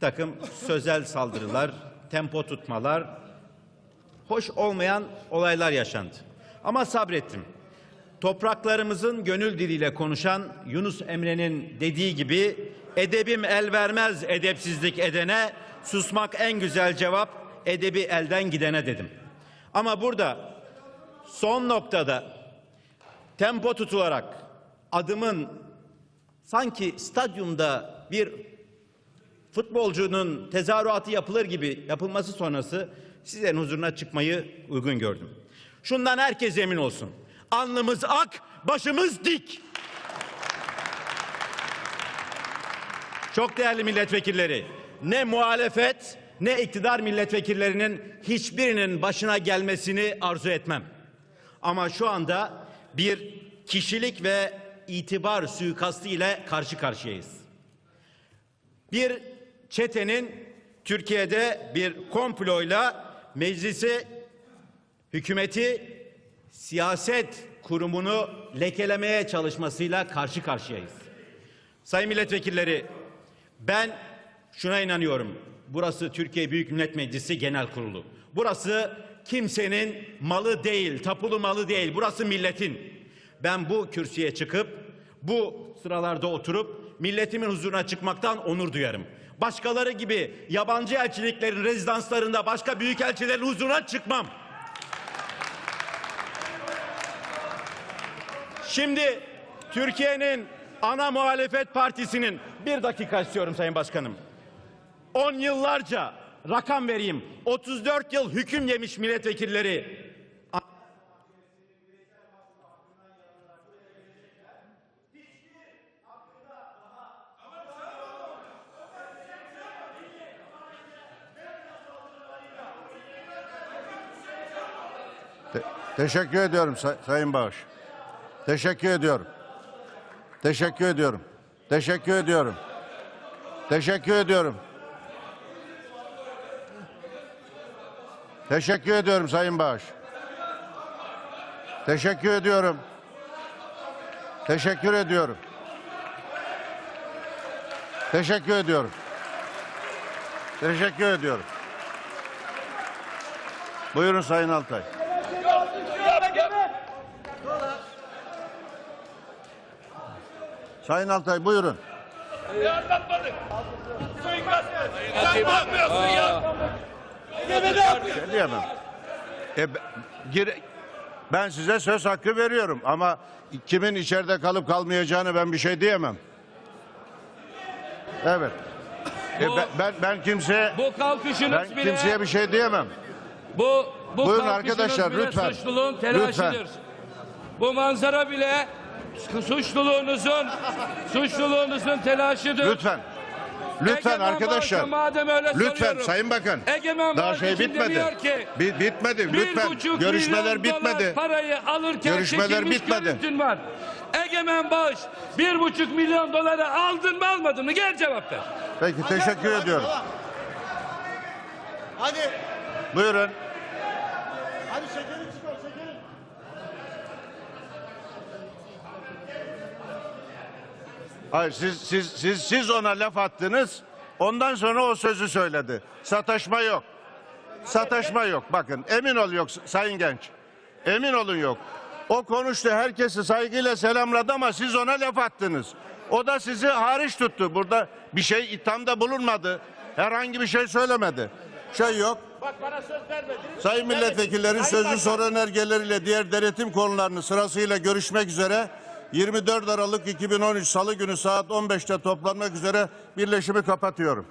takım sözel saldırılar, tempo tutmalar, hoş olmayan olaylar yaşandı. Ama sabrettim. Topraklarımızın gönül diliyle konuşan Yunus Emre'nin dediği gibi edebim el vermez edepsizlik edene, susmak en güzel cevap edebi elden gidene dedim. Ama burada son noktada tempo tutularak adımın sanki stadyumda bir futbolcunun tezahüratı yapılır gibi yapılması sonrası sizlerin huzuruna çıkmayı uygun gördüm. Şundan herkes emin olsun. Alnımız ak, başımız dik. Çok değerli milletvekilleri, ne muhalefet ne iktidar milletvekillerinin hiçbirinin başına gelmesini arzu etmem. Ama şu anda bir kişilik ve itibar suikastı ile karşı karşıyayız. Bir çetenin Türkiye'de bir komployla meclisi, hükümeti, siyaset kurumunu lekelemeye çalışmasıyla karşı karşıyayız. Sayın milletvekilleri, ben şuna inanıyorum. Burası Türkiye Büyük Millet Meclisi Genel Kurulu. Burası kimsenin malı değil, tapulu malı değil. Burası milletin. Ben bu kürsüye çıkıp bu sıralarda oturup milletimin huzuruna çıkmaktan onur duyarım. Başkaları gibi yabancı elçiliklerin rezidanslarında başka büyük elçilerin huzuruna çıkmam. Şimdi Türkiye'nin ana muhalefet partisinin bir dakika istiyorum Sayın Başkanım. 10 yıllarca rakam vereyim. 34 yıl hüküm yemiş milletvekilleri Te- teşekkür ediyorum Say- Sayın Bağış. Teşekkür ediyorum. Teşekkür ediyorum. Teşekkür ediyorum. Teşekkür ediyorum. Teşekkür ediyorum Sayın Bağış. Teşekkür ediyorum. Teşekkür ediyorum. Teşekkür ediyorum. Teşekkür ediyorum. Buyurun Sayın Altay. Sayın Altay buyurun. Sen ne yapıyorsun ya? Şey diyemem. E, be- gir- ben size söz hakkı veriyorum ama kimin içeride kalıp kalmayacağını ben bir şey diyemem. Evet. E, Bu- ben, ben ben kimseye Bu kalkışınız ben bile kimseye bir şey diyemem. bu bu Buyurun arkadaşlar, lütfen. Lütfen. Bu manzara bile suçluluğunuzun suçluluğunuzun telaşıdır. Lütfen. Lütfen Egemen arkadaşlar. Madem öyle Lütfen soruyorum. Sayın Bakan. Egemen Daha şey bitmedi. ki, Bi- bitmedi. Bir Lütfen. buçuk Görüşmeler bitmedi. parayı alırken Görüşmeler bitmedi. var. Egemen Bağış bir buçuk milyon doları aldın mı almadın mı? Gel cevap ver. Peki teşekkür ediyorum. Hadi. Buyurun. Hayır siz siz siz siz ona laf attınız. Ondan sonra o sözü söyledi. Sataşma yok. Sataşma yok. Bakın emin ol yok Sayın Genç. Emin olun yok. O konuştu herkesi saygıyla selamladı ama siz ona laf attınız. O da sizi hariç tuttu. Burada bir şey ithamda bulunmadı. Herhangi bir şey söylemedi. Şey yok. Bak bana söz vermediniz. Sayın milletvekillerin sözlü soru önergeleriyle diğer denetim konularını sırasıyla görüşmek üzere 24 Aralık 2013 Salı günü saat 15'te toplanmak üzere birleşimi kapatıyorum.